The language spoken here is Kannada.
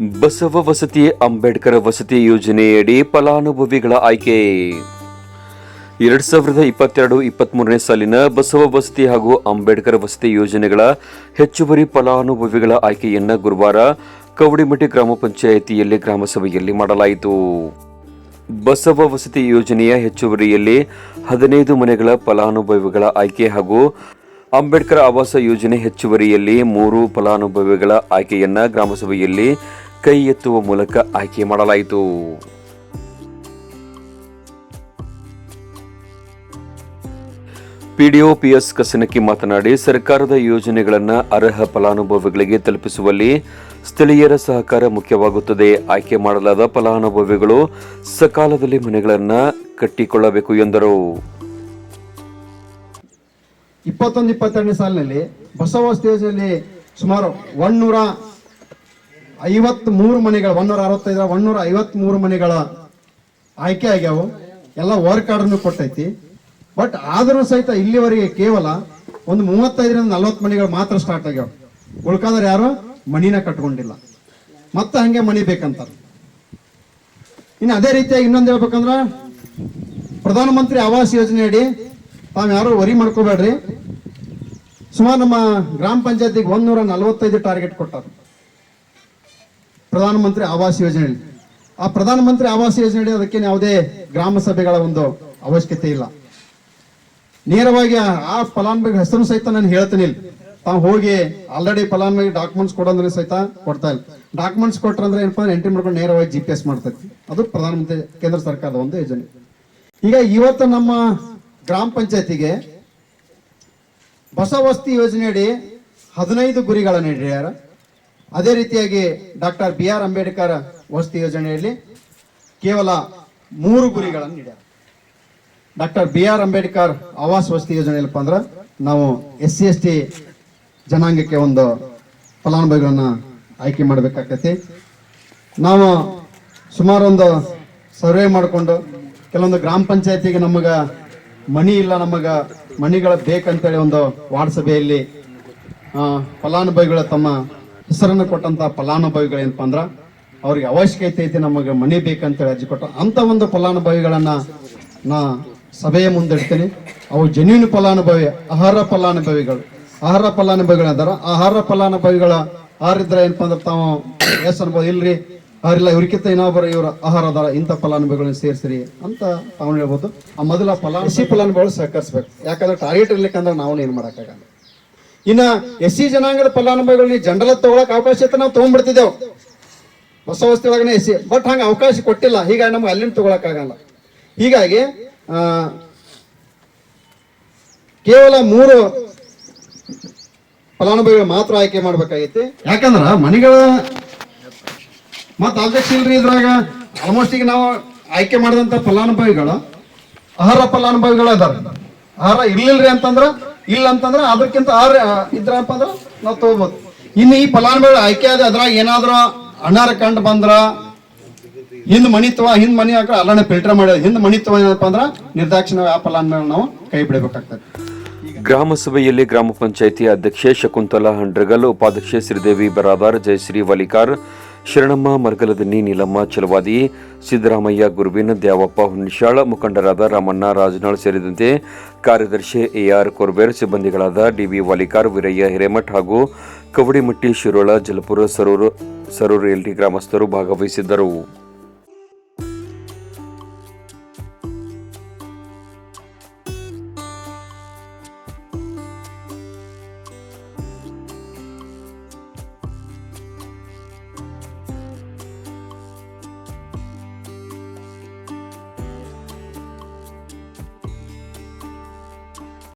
ಬಸವ ವಸತಿ ಅಂಬೇಡ್ಕರ್ ವಸತಿ ಯೋಜನೆಯಡಿ ಫಲಾನುಭವಿಗಳ ಆಯ್ಕೆ. ಎರಡ್ ಸಾವಿರದ ಇಪ್ಪತ್ತೆರಡು ಇಪ್ಪತ್ಮೂರನೇ ಸಾಲಿನ ಬಸವ ವಸತಿ ಹಾಗೂ ಅಂಬೇಡ್ಕರ್ ವಸತಿ ಯೋಜನೆಗಳ ಹೆಚ್ಚುವರಿ ಫಲಾನುಭವಿಗಳ ಆಯ್ಕೆಯನ್ನ ಗುರುವಾರ ಕವಡಿಮಠಿ ಗ್ರಾಮ ಪಂಚಾಯಿತಿಯಲ್ಲಿ ಗ್ರಾಮಸಭೆಯಲ್ಲಿ ಮಾಡಲಾಯಿತು. ಬಸವ ವಸತಿ ಯೋಜನೆಯ ಹೆಚ್ಚುವರಿಯಲ್ಲಿ ಹದಿನೈದು ಮನೆಗಳ ಫಲಾನುಭವಿಗಳ ಆಯ್ಕೆ ಹಾಗೂ ಅಂಬೇಡ್ಕರ್ ಆವಾಸ ಯೋಜನೆ ಹೆಚ್ಚುವರಿಯಲ್ಲಿ ಮೂರು ಫಲಾನುಭವಿಗಳ ಆಯ್ಕೆಯನ್ನು ಗ್ರಾಮಸಭೆಯಲ್ಲಿ ಕೈ ಎತ್ತುವ ಮೂಲಕ ಆಯ್ಕೆ ಮಾಡಲಾಯಿತು. ಪಿಡಿಒ ಪಿಎಸ್ ಕಸನಕ್ಕೆ ಮಾತನಾಡಿ, ಸರ್ಕಾರದ ಯೋಜನೆಗಳನ್ನು ಅರ್ಹ ಫಲಾನುಭವಿಗಳಿಗೆ ತಲುಪಿಸುವಲ್ಲಿ ಸ್ಥಳೀಯರ ಸಹಕಾರ ಮುಖ್ಯವಾಗುತ್ತದೆ. ಆಯ್ಕೆ ಮಾಡಲಾದ ಫಲಾನುಭವಿಗಳು ಸಕಾಲದಲ್ಲಿ ಮನೆಗಳನ್ನು ಕಟ್ಟಿಕೊಳ್ಳಬೇಕು ಎಂದರು. ಇಪ್ಪತ್ತೊಂದು, ಇಪ್ಪತ್ತೆರಡನೇ ಸಾಲಿನಲ್ಲಿ ಬಸವ ಸ್ಟೇಜ್ನಲ್ಲಿ ಸುಮಾರು ಒನ್ನೂರ ಐವತ್ ಮೂರು ಮನೆಗಳ ಒನ್ನೂರ ಅರವತ್ತೈದರ ಒನ್ನೂರ ಐವತ್ ಮೂರು ಮನೆಗಳ ಆಯ್ಕೆ ಆಗ್ಯಾವು. ಎಲ್ಲ ವರ್ಕ್ ಆರ್ಡರ್ನು ಕೊಟ್ಟೈತಿ. ಬಟ್ ಆದರೂ ಸಹಿತ ಇಲ್ಲಿವರೆಗೆ ಕೇವಲ ಒಂದು ಮೂವತ್ತೈದರಿಂದ ನಲವತ್ತು ಮನೆಗಳು ಮಾತ್ರ ಸ್ಟಾರ್ಟ್ ಆಗ್ಯಾವ. ಉಳ್ಕಾದ್ರೆ ಯಾರು? ಮಣಿನ ಕಟ್ಕೊಂಡಿಲ್ಲ. ಮತ್ತೆ ಹಂಗೆ ಮಣಿ ಬೇಕಂತಾರೆ. ಇನ್ನು ಅದೇ ರೀತಿಯಾಗಿ ಇನ್ನೊಂದು ಹೇಳ್ಬೇಕಂದ್ರ, ಪ್ರಧಾನಮಂತ್ರಿ ಆವಾಸ್ ಯೋಜನೆ ಅಡಿ ತಾವು ಯಾರು ವರಿ ಮಾಡ್ಕೋಬೇಡ್ರಿ. ಸುಮಾರು ನಮ್ಮ ಗ್ರಾಮ ಪಂಚಾಯತಿಗೆ ಒಂದೂರ ನಲವತ್ತೈದು ಟಾರ್ಗೆಟ್ ಕೊಟ್ಟಾರ. ಪ್ರಧಾನಮಂತ್ರಿ ಆವಾಸ್ ಯೋಜನೆ. ಆ ಪ್ರಧಾನಮಂತ್ರಿ ಆವಾಸ್ ಯೋಜನೆ ಅದಕ್ಕೆ ಯಾವುದೇ ಗ್ರಾಮ ಸಭೆಗಳ ಒಂದು ಅವಶ್ಯಕತೆ ಇಲ್ಲ. ನೇರವಾಗಿ ಆ- ಫಲಾನುಭವಿ ಹೆಸರು ಸಹಿತ ನಾನು ಹೇಳ್ತೀನಿ ತಾವು ಹೋಗಿ ಆಲ್ರೆಡಿ ಫಲಾನುಭವಿ ಡಾಕ್ಯುಮೆಂಟ್ಸ್ ಕೊಡೋದ್ರೆ ಸಹಿತ ಕೊಡ್ತಾ ಇಲ್ಲ. ಡಾಕ್ಯುಮೆಂಟ್ಸ್ ಕೊಟ್ರಂದ್ರೆ ಏನಪ್ಪ ಎಂಟ್ರಿ ಮಾಡ್ಕೊಂಡು ನೇರವಾಗಿ ಜಿ ಪಿ ಎಸ್ ಮಾಡ್ತೈತಿ. ಅದು ಪ್ರಧಾನಮಂತ್ರಿ ಕೇಂದ್ರ ಸರ್ಕಾರದ ಒಂದು ಯೋಜನೆ. ಈಗ ಇವತ್ತು ನಮ್ಮ ಗ್ರಾಮ ಪಂಚಾಯತಿಗೆ ಬಸವಸ್ತಿ ಯೋಜನೆಯಡಿ ಹದಿನೈದು ಗುರಿಗಳನ್ನು ನೀಡ್ಯಾರ ಅದೇ ರೀತಿಯಾಗಿ ಡಾಕ್ಟರ್ ಬಿ ಆರ್ ಅಂಬೇಡ್ಕರ್ ವಸತಿ ಯೋಜನೆಯಲ್ಲಿ ಕೇವಲ ಮೂರು ಗುರಿಗಳನ್ನು ನೀಡ್ಯಾರ. Doctor B R Ambedkar Awas ವಸತಿ ಯೋಜನೆ ಏನಪ್ಪ ಅಂದ್ರೆ ನಾವು ಎಸ್ ಸಿ ಎಸ್ ಟಿ ಜನಾಂಗಕ್ಕೆ ಒಂದು ಫಲಾನುಭವಿಗಳನ್ನ ಆಯ್ಕೆ ಮಾಡಬೇಕಾಗ್ತೈತಿ. ನಾವು ಸುಮಾರು ಒಂದು ಸರ್ವೆ ಮಾಡಿಕೊಂಡು ಕೆಲವೊಂದು ಗ್ರಾಮ ಪಂಚಾಯತಿಗೆ ನಮಗ ಮಣಿ ಇಲ್ಲ, ನಮಗ ಮಣಿಗಳ ಬೇಕಂತೇಳಿ ಒಂದು ವಾರ್ಡ್ ಸಭೆಯಲ್ಲಿ ಫಲಾನುಭವಿಗಳ ತಮ್ಮ ಹೆಸರನ್ನು ಕೊಟ್ಟಂತ ಫಲಾನುಭವಿಗಳು ಅಂದ್ರೆ, ಅವ್ರಿಗೆ ಅವಶ್ಯಕತೆ ಐತಿ ನಮಗೆ ಮನೆ ಬೇಕಂತೇಳಿ ಅರ್ಜಿ ಕೊಟ್ಟು ಅಂತ ಒಂದು ಫಲಾನುಭವಿಗಳನ್ನ ನಾ ಸಭೆಯ ಮುಂದಿಡ್ತೀನಿ ಅವು ಜೆನ್ಯೂನ್ ಫಲಾನುಭವಿ, ಆಹಾರ ಫಲಾನುಭವಿಗಳು. ಆಹಾರ ಫಲಾನುಭವಿಗಳು ಅಂದ್ರ, ಆಹಾರ ಫಲಾನುಭವಿಗಳ ಆರಿದ್ರ ಏನಪ್ಪ ಅಂದ್ರೆ ತಾವು ಅನ್ಬೋದು ಇಲ್ರಿ, ಅವರಿಲ್ಲ ಇವ್ರಿಗಿಂತ ಇನ್ನೊಬ್ಬರು ಇವರ ಆಹಾರ ಅದಾರ, ಇಂಥ ಫಲಾನುಭವಿಗಳನ್ನ ಸೇರಿಸ್ರಿ ಅಂತ ತಾವು ಹೇಳ್ಬೋದು. ಆ ಮೊದಲ ಫಲ ಎಸ್ ಸಿ ಫಲಾನುಭವಿಗಳು ಸಹಕರಿಸ್ಬೇಕು. ಯಾಕಂದ್ರೆ ಟಾರ್ಗೆಟ್ ಇರ್ಲಿಕ್ಕಂದ್ರೆ ನಾವು ಏನು ಮಾಡೋಕ್ಕಾಗಲ್ಲ. ಇನ್ನ ಎಸ್ ಸಿ ಜನಾಂಗದ ಫಲಾನುಭವಿಗಳನ್ನ ಜನರಲ್ ತಗೊಳಕ್ ಅವಕಾಶ ಇತ್ತು, ನಾವು ತಗೊಂಡ್ಬಿಡ್ತಿದ್ದೆವು. ಹೊಸ ವಸ್ತಿ ಒಳಗನೆ ಎಸ್ ಸಿ ಬಟ್ ಹಂಗೆ ಅವಕಾಶ ಕೊಟ್ಟಿಲ್ಲ. ಹೀಗಾಗಿ ನಮ್ಗೆ ಅಲ್ಲಿಂದ ತಗೊಳಕ್ಕಾಗಲ್ಲ ಹೀಗಾಗಿ ಕೇವಲ ಮೂರು ಫಲಾನುಭವಿಗಳು ಮಾತ್ರ ಆಯ್ಕೆ ಮಾಡ್ಬೇಕಾಗೈತಿ. ಯಾಕಂದ್ರ ಮನೆಗಳ ಮತ್ತ ಅಧ್ಯಕ್ಷ ಇಲ್ರಿ ಇದ್ರಾಗ ಆಲ್ಮೋಸ್ಟ್ ಈಗ ನಾವು ಆಯ್ಕೆ ಮಾಡಿದಂತ ಫಲಾನುಭವಿಗಳು ಆಹಾರ ಫಲಾನುಭವಿಗಳು ಅದಾರ. ಆಹಾರ ಇರ್ಲಿಲ್ರಿ ಅಂತಂದ್ರ ಇಲ್ಲ ಅಂತಂದ್ರೆ ಅದಕ್ಕಿಂತ ಆರ್ ಇದ್ರಪ್ಪ ಅಂದ್ರೆ ನಾವು ತಗೋಬಹುದು ಇನ್ನು ಈ ಫಲಾನುಭವಿಗಳು ಆಯ್ಕೆ ಆದ ಅದ್ರಾಗ ಏನಾದ್ರು ಅಣ್ಣಾರ ಕಂಡು ಬಂದ್ರ, ಹಿಂದ್ ಮಣಿತ್ವ, ಹಿಂದ್ ಮನಿ ಹಾಕ ಅಲ್ಲಣ್ಣ ಫಿಲ್ಟರ್ ಮಾಡಿ, ಹಿಂದ್ ಮಣಿತ್ವ ಏನಪ್ಪ ಅಂದ್ರ ನಿರ್ದಾಕ್ಷಿಣ್ಯ ಆ ಫಲಾನುಭವಿ ನಾವು ಕೈ ಬಿಡಬೇಕಾಗ್ತದೆ. ಗ್ರಾಮ ಸಭೆಯಲ್ಲಿ ಗ್ರಾಮ ಪಂಚಾಯಿತಿ ಅಧ್ಯಕ್ಷೆ ಶಕುಂತಲಾ ಹಂಡ್ರಗಲ್, ಉಪಾಧ್ಯಕ್ಷೆ ಶ್ರೀದೇವಿ ಬರಾದಾರ್ ಜಯಶ್ರೀ ವಲಿಕಾರ್ ಶರಣಮ್ಮ ಮರ್ಗಲದನ್ನಿ ನೀಲಮ್ಮ, ಚಲವಾದಿ, ಸಿದ್ದರಾಮಯ್ಯ, ಗುರುವಿನ ದ್ಯಾವಪ್ಪ ಹುಣ್ಶಾಳ ಮುಖಂಡರಾದ ರಾಮಣ್ಣ, ರಾಜನಾಳ್ ಸೇರಿದಂತೆ ಕಾರ್ಯದರ್ಶಿ ಎಆರ್ ಕೊರ್ಬೇರ್ ಸಿಬ್ಬಂದಿಗಳಾದ ಡಿವಿ ವಾಲಿಕಾರ್, ವೀರಯ್ಯ ಹಿರೇಮಠ್ ಹಾಗೂ ಕವಡಿಮಟ್ಟಿ ಶಿರೋಳ, ಜಲಪುರ, ಸರೂರು ಸರೂರು ಎಲ್ಟಿ ಗ್ರಾಮಸ್ಥರು ಭಾಗವಹಿಸಿದ್ದರು.